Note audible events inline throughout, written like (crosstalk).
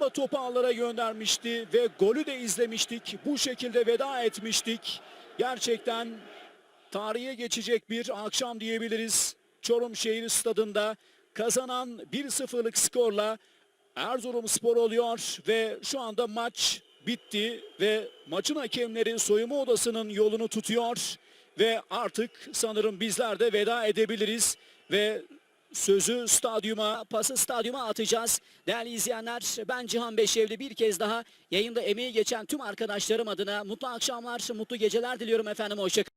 Bamba topu ağlara göndermişti ve golü de izlemiştik. Bu şekilde veda etmiştik. Gerçekten tarihe geçecek bir akşam diyebiliriz. Çorum Şehir Stadı'nda kazanan 1-0'lık skorla Erzurum Spor oluyor ve şu anda maç bitti ve maçın hakemleri soyunma odasının yolunu tutuyor ve artık sanırım bizler de veda edebiliriz ve sözü stadyuma Pası stadyuma atacağız. Değerli izleyenler ben Cihan Beşevli bir kez daha yayında emeği geçen tüm arkadaşlarım adına mutlu akşamlar, mutlu geceler diliyorum efendim. Hoşçakalın.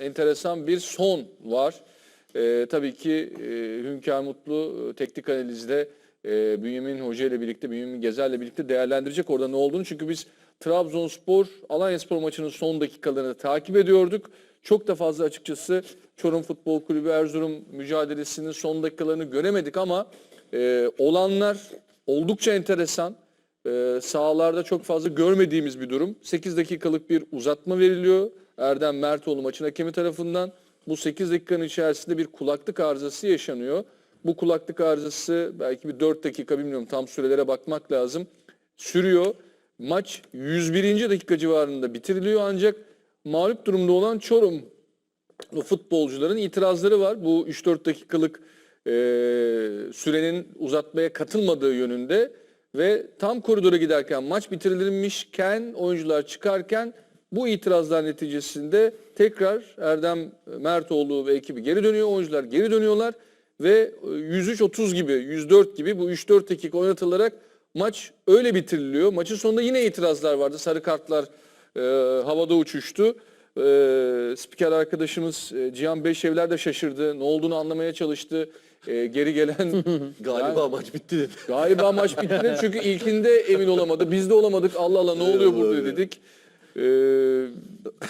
enteresan bir son var. Ee, tabii ki e, Hünkar Mutlu e, teknik analizde e, Bünyamin Hoca ile birlikte, Bünyamin Gezer ile birlikte değerlendirecek orada ne olduğunu. Çünkü biz Trabzonspor, Alanyaspor maçının son dakikalarını takip ediyorduk. Çok da fazla açıkçası Çorum Futbol Kulübü Erzurum mücadelesinin son dakikalarını göremedik ama e, olanlar oldukça enteresan. Ee, sahalarda çok fazla görmediğimiz bir durum. 8 dakikalık bir uzatma veriliyor. Erdem Mertoğlu maçın hakemi tarafından. Bu 8 dakikanın içerisinde bir kulaklık arızası yaşanıyor. Bu kulaklık arızası belki bir 4 dakika bilmiyorum tam sürelere bakmak lazım. Sürüyor. Maç 101. dakika civarında bitiriliyor ancak mağlup durumda olan Çorum futbolcuların itirazları var. Bu 3-4 dakikalık e, sürenin uzatmaya katılmadığı yönünde ve tam koridora giderken maç bitirilmişken oyuncular çıkarken bu itirazlar neticesinde tekrar Erdem Mertoğlu ve ekibi geri dönüyor. Oyuncular geri dönüyorlar ve e, 103-30 gibi 104 gibi bu 3-4 dakika oynatılarak maç öyle bitiriliyor. Maçın sonunda yine itirazlar vardı. Sarı kartlar e, havada uçuştu. Ee, spiker arkadaşımız e, Cihan Beşevler de şaşırdı. Ne olduğunu anlamaya çalıştı. Ee, geri gelen (laughs) Galiba maç bitti dedi. galiba maç bitti çünkü ilkinde emin olamadı. Biz de olamadık. Allah Allah ne oluyor burada dedik. Ee,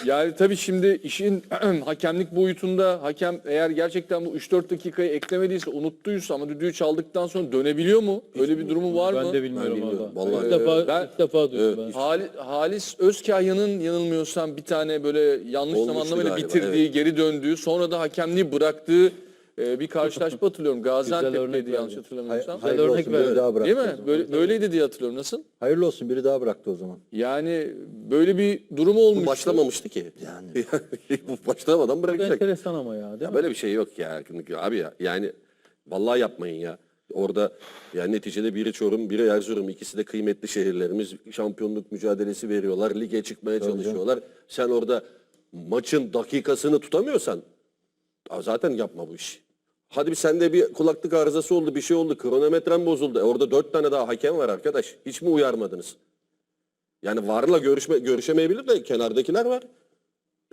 yani tabii şimdi işin (clears throat) hakemlik boyutunda hakem eğer gerçekten bu 3-4 dakikayı eklemediyse, unuttuysa ama düdüğü çaldıktan sonra dönebiliyor mu? Öyle bir durumu var mı? Ben de bilmiyorum bilmiyorum. valla. Vallahi, ilk defa, ben- ilk defa duydum ben. Hali- Halis Özkahya'nın yanılmıyorsam bir tane böyle yanlış Olmuştu galiba, bitirdiği, geri döndüğü, sonra da hakemliği bıraktığı e, bir karşılaşma hatırlıyorum. Gaziantep'teydi yanlış hatırlamıyorsam. Güzel Hayırlı örnek olsun biri verdi. daha bıraktı. Değil o mi? zaman. Böyle, böyleydi diye hatırlıyorum. Nasıl? Hayırlı olsun biri daha bıraktı o zaman. Yani böyle bir durum olmuş. Bu başlamamıştı ki. (laughs) Yani. (laughs) bu başlamadan bırakacak. enteresan ama ya değil Ya mi? böyle bir şey yok ya. Abi ya yani vallahi yapmayın ya. Orada yani neticede biri Çorum, biri Erzurum. ikisi de kıymetli şehirlerimiz. Şampiyonluk mücadelesi veriyorlar. Lige çıkmaya çalışıyorlar. Sen orada maçın dakikasını tutamıyorsan aa, zaten yapma bu işi. Hadi bir sende bir kulaklık arızası oldu, bir şey oldu, kronometren bozuldu. E orada dört tane daha hakem var arkadaş. Hiç mi uyarmadınız? Yani varla görüşme, görüşemeyebilir de kenardakiler var.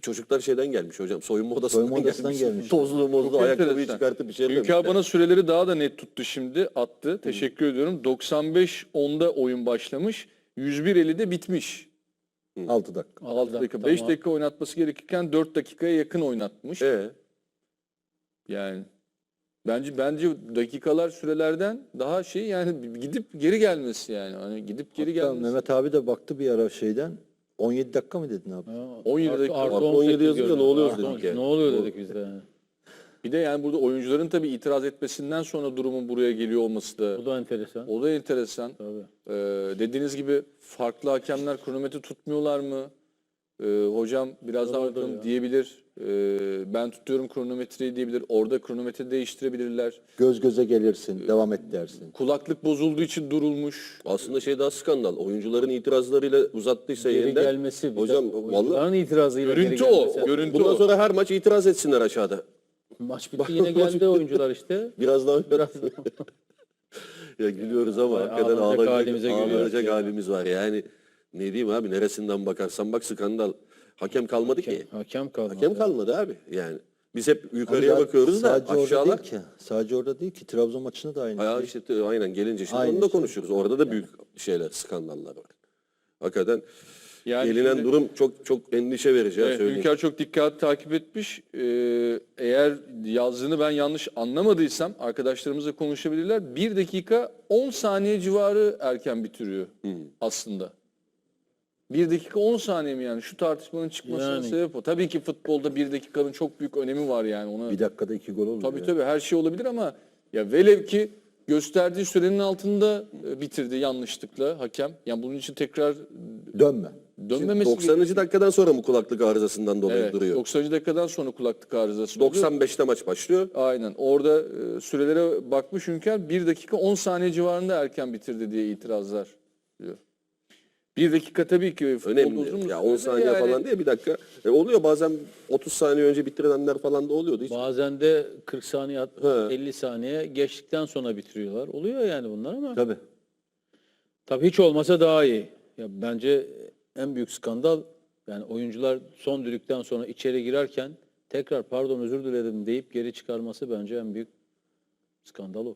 Çocuklar şeyden gelmiş hocam. Soyunma odasından, Soyunma odasından gelmiş. Tozlu mozlu ayakkabıyı çıkartıp bir şey demişler. bana süreleri daha da net tuttu şimdi. Attı. Teşekkür ediyorum. 95-10'da oyun başlamış. 101-50'de bitmiş. 6 dakika. 6 dakika. 5 Tamam. dakika oynatması gerekirken 4 dakikaya yakın oynatmış. Ee, Yani bence bence dakikalar sürelerden daha şey yani gidip geri gelmesi yani. Hani gidip geri Hatta gelmesi. Mehmet abi de baktı bir ara şeyden. 17 dakika mı dedin abi? Ha, 17 artı- dakika. artı Artı 18 17 yazınca ne oluyor Artı dedik 18. yani. Ne oluyor dedik biz de. yani. Bir de yani burada oyuncuların tabii itiraz etmesinden sonra durumun buraya geliyor olması da Bu da enteresan. o da enteresan. Tabii. Ee, dediğiniz gibi farklı hakemler kronometre tutmuyorlar mı? Ee, hocam biraz daha bakalım ya. diyebilir. Ee, ben tutuyorum kronometreyi diyebilir. Orada kronometre değiştirebilirler. Göz göze gelirsin, devam et dersin. Kulaklık bozulduğu için durulmuş. aslında şey daha skandal. Oyuncuların itirazlarıyla uzattıysa Geri yeniden. gelmesi. bir Hocam de vallahi itirazıyla geri Görüntü gelmesi. o. Görüntü bundan o. sonra her maç itiraz etsinler aşağıda. Maç bitti yine geldi oyuncular işte. Biraz daha Biraz (laughs) ya gülüyoruz ama hakikaten ağlanacak, halimize gülüyoruz ağlanacak ya. halimiz var. Yani ne diyeyim abi neresinden bakarsan bak skandal. Hakem kalmadı ki. hakem kalmadı. Hakem kalmadı abi. Yani biz hep yukarıya Ama bakıyoruz da sadece orada aşağılar. değil ki. Sadece orada değil ki. Trabzon maçında da aynı. Ayağı şey. işte aynen gelince şimdi Aynı onu da şey. konuşuruz. Orada da büyük şeyler, skandallar var. Hakikaten Yani gelinen şimdi- durum çok çok endişe verici. Evet, söyleyeyim. Hünkar çok dikkatli takip etmiş. Ee, eğer yazdığını ben yanlış anlamadıysam arkadaşlarımızla konuşabilirler. 1 dakika 10 saniye civarı erken bitiriyor aslında. 1 dakika 10 saniye mi yani? Şu tartışmanın çıkmasına Yani. sebep o. Tabii ki futbolda 1 dakikanın çok büyük önemi var yani. Ona Bir dakikada iki gol oluyor. Tabii ya. tabii her şey olabilir ama ya velev ki gösterdiği sürenin altında e, bitirdi yanlışlıkla hakem. Yani bunun için tekrar Dönme. dönmemesi 90. dakikadan sonra mı kulaklık arızasından dolayı Evet, duruyor? 90. dakikadan sonra kulaklık arızası oluyor. 95'te maç başlıyor. Aynen. Orada e, sürelere bakmış Hünkar 1 dakika 10 saniye civarında erken bitirdi diye itirazlar diyor. 1 dakika tabii ki uzun Önemli. bir Ya süre 10 de saniye yani falan değil bir dakika. E, oluyor bazen 30 saniye önce bitirenler falan da oluyordu. Hiç Bazen de 40 saniye, He. 50 saniye geçtikten sonra bitiriyorlar. Oluyor yani bunlar ama. Tabii. Tabii hiç olmasa daha iyi. Ya bence en büyük skandal yani oyuncular son düdükten sonra içeri girerken tekrar pardon özür dilerim deyip geri çıkarması bence en büyük skandal o.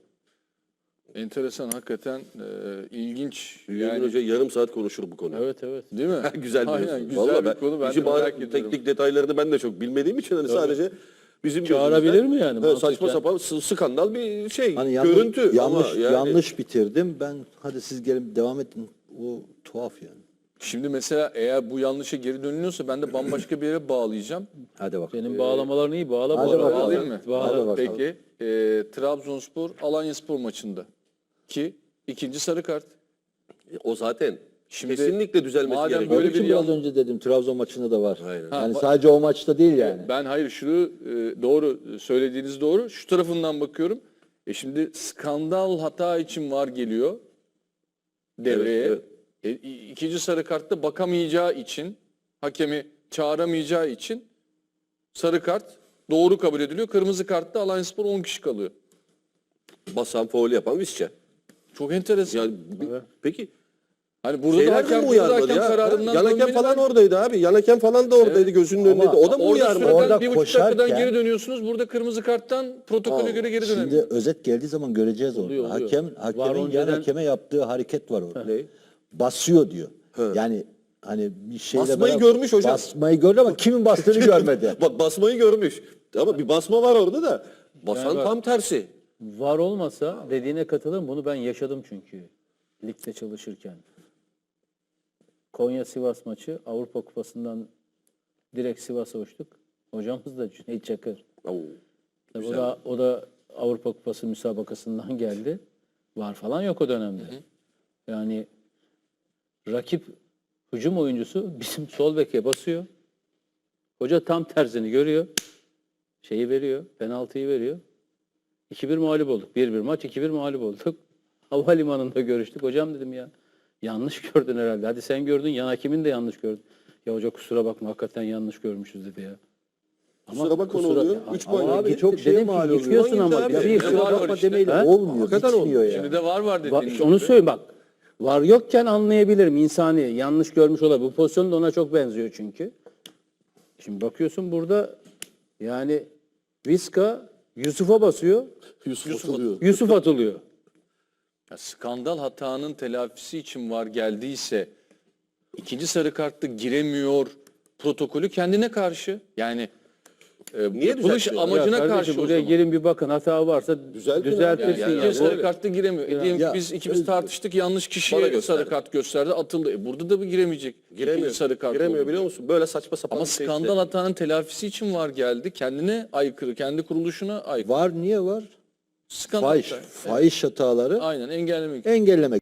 enteresan hakikaten e, ilginç. Bünyamin Yani, Hoca yarım saat konuşur bu konuyu. Evet evet. değil mi? (laughs) güzel Aynen, diyorsun. güzel Vallahi bir ben, konu. Ben de merak ediyorum. teknik detaylarını ben de çok bilmediğim için hani sadece bizim Çağırabilir mi yani Evet, saçma sapan skandal bir şey. Hani yanlış, görüntü yanlış, ama yani yanlış bitirdim. Ben hadi siz gelin devam edin. O tuhaf yani. Şimdi mesela eğer bu yanlışa geri dönülüyorsa ben de bambaşka bir yere bağlayacağım. Hadi bak. Senin bağlamaların iyi bağla Hadi bağla. bakalım. Bağlayayım mı? Bağla. Hadi bakalım. Peki. E, Trabzonspor Alanyaspor maçında ki ikinci sarı kart. o zaten Şimdi kesinlikle düzelmesi madem gerekiyor. böyle Böyle bir biraz yan- önce dedim Trabzon maçında da var. Aynen. Yani Ha, sadece o maçta değil yani. Ben hayır şunu e, doğru söylediğiniz doğru. Şu tarafından bakıyorum. E şimdi skandal hata için var geliyor devreye. Evet, E, ikinci sarı kartta bakamayacağı için hakemi çağıramayacağı için sarı kart doğru kabul ediliyor. Kırmızı kartta Alanyaspor 10 kişi kalıyor. Basan faul yapan Visca. Çok enteresan. Yani bi- peki hani burada da şeyler de hakem, mi burada da uyarmadı hakem ya? kararından Yan hakem dönmeli falan ben- oradaydı abi. Yan hakem falan da oradaydı gözünün önünde. O da mı Orada uyarmadı? süreden Orada bir buçuk dakikadan koşarken- geri dönüyorsunuz. Burada kırmızı karttan protokole göre geri Şimdi dönemiyor. özet geldiği zaman göreceğiz onu. Oluyor, oluyor. Hakem, Var hakemin yan önceden- hakeme yaptığı hareket var orada. Ne? Basıyor diyor. Yani hani bir şeyle Basmayı beraber- görmüş hocam. Basmayı gördü ama kimin bastığını (laughs) görmedi. Bak basmayı görmüş. Ama bir basma var orada da. Basan tam tersi. Var olmasa dediğine katılırım. Bunu ben yaşadım çünkü. Ligde çalışırken. Konya Sivas maçı Avrupa Kupası'ndan direkt Sivas'a uçtuk. Hocamız da Cüneyt Çakır. Oo. Tabii o da o da Avrupa Kupası müsabakasından geldi. Var falan yok o dönemde. Yani rakip hücum oyuncusu (laughs) bizim sol beke basıyor. Hoca tam tersini görüyor. Şeyi veriyor, penaltıyı veriyor. 2-1 mağlup olduk. 1-1 maç 2-1 mağlup olduk. (laughs) Havalimanında görüştük. Hocam dedim ya yanlış (laughs) gördün herhalde. Hadi sen gördün yan hakimin de yanlış gördün. Ya hoca kusura bakma hakikaten yanlış görmüşüz dedi ya. Kusura bakma ne oluyor? Üç Ama puan. Abi çok şeye dedim ki yıkıyorsun ama. Bir de kusura var bakma işte. demeyle Ha? olmuyor. Hakikaten bitmiyor ya. Şimdi de var var Va- dediğiniz işte onu söyleyeyim bak. Var yokken anlayabilirim insani. Yanlış görmüş olabilir. Bu pozisyon da ona çok benziyor çünkü. Şimdi bakıyorsun burada yani Viska Yusuf'a basıyor. Yusuf atılıyor. Yusuf atılıyor. Ya skandal hatanın telafisi için var geldiyse ikinci sarı kartta giremiyor protokolü kendine karşı. Yani e, Niye yapılış düzeltmiyor? amacına Ya karşı kardeşim o buraya zaman. gelin bir bakın hata varsa Düzeltin düzeltirsin Yani, ya. ikinci sarı kartta giremiyor. E, diyelim ki Ya, biz ikimiz tartıştık yanlış kişiye sarı kart gösterdi atıldı. E, burada da bu giremeyecek. Giremiyor. Sarı kart Giremiyor biliyor musun? Böyle saçma sapan Ama bir şey skandal işte. hatanın telafisi için var geldi. Kendine aykırı, kendi kuruluşuna aykırı. Var niye var? Skandal Fahiş, fahiş hataları Aynen engellemek engellemek